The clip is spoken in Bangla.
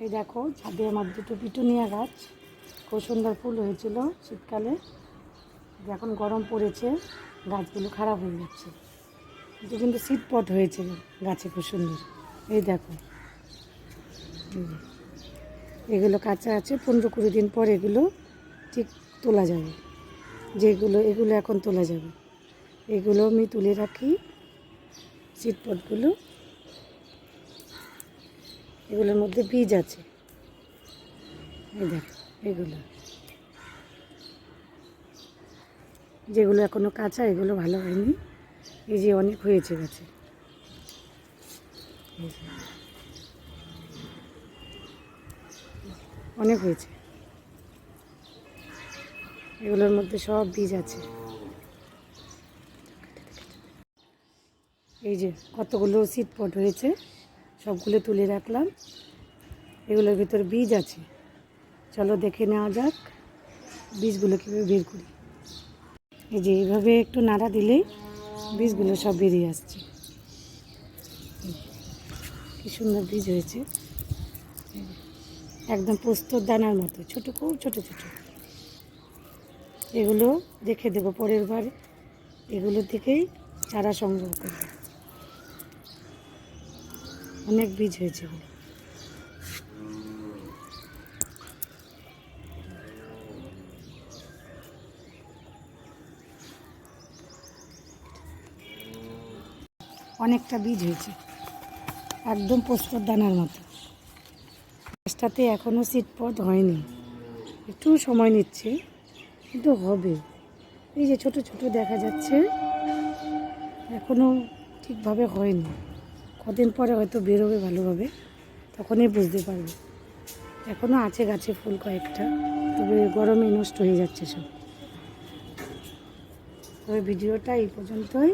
এই দেখো, ছাদে আমার দুটো পিটুনিয়া গাছ। খুব সুন্দর ফুল হয়েছিল শীতকালে। এখন গরম পড়েছে, গাছগুলো খারাপ হয়ে যাচ্ছে। কিন্তু কিন্তু শীত পট হয়েছে, গাছে খুব সুন্দর। এই দেখো। এগুলো কাঁচা আছে, পনেরো কুড়ি দিন পর এগুলো ঠিক তোলা যাবে। যেগুলো, এগুলো এখন তোলা যাবে। এগুলো আমি তুলে রাখি, শীতপটগুলো। এগুলোর মধ্যে বীজ আছে। এই দেখো, এগুলো। যেগুলো এখনও কাঁচা, এগুলো ভালো হয়নি। এই যে অনেক হয়েছে গাছে। অনেক হয়েছে। এগুলোর মধ্যে সব বীজ আছে। এই যে কতগুলো সিট পট হয়েছে? সবগুলো তুলে রাখলাম। এগুলোর ভিতরে বীজ আছে। চলো দেখে নেওয়া যাক বীজগুলো কীভাবে বের করি। এই যে এইভাবে একটু নাড়া দিলেই বীজগুলো সব বেরিয়ে আসছে। কি সুন্দর বীজ হয়েছে। একদম পোস্তর দানার মতো, ছোট, খুব ছোট ছোট। এগুলো রেখে দেবো পরের বার। এগুলো থেকেই চারা সংগ্রহ করব। অনেক বীজ হয়েছে। এগুলো অনেকটা বীজ হয়েছে। একদম পোস্তর দানার মতো গাছটাতে এখনও সিটপট হয়নি। একটু সময় নিচ্ছে, কিন্তু হবে। এই যে ছোট ছোট দেখা যাচ্ছে এখনও ঠিকভাবে হয়নি। কদিন পরে হয়তো বেরোবে ভালোভাবে, তখনই বুঝতে পারবে। এখনও আছে গাছে ফুল কয়েকটা, তবে গরমে নষ্ট হয়ে যাচ্ছে সব। তবে ভিডিওটা এই পর্যন্তই।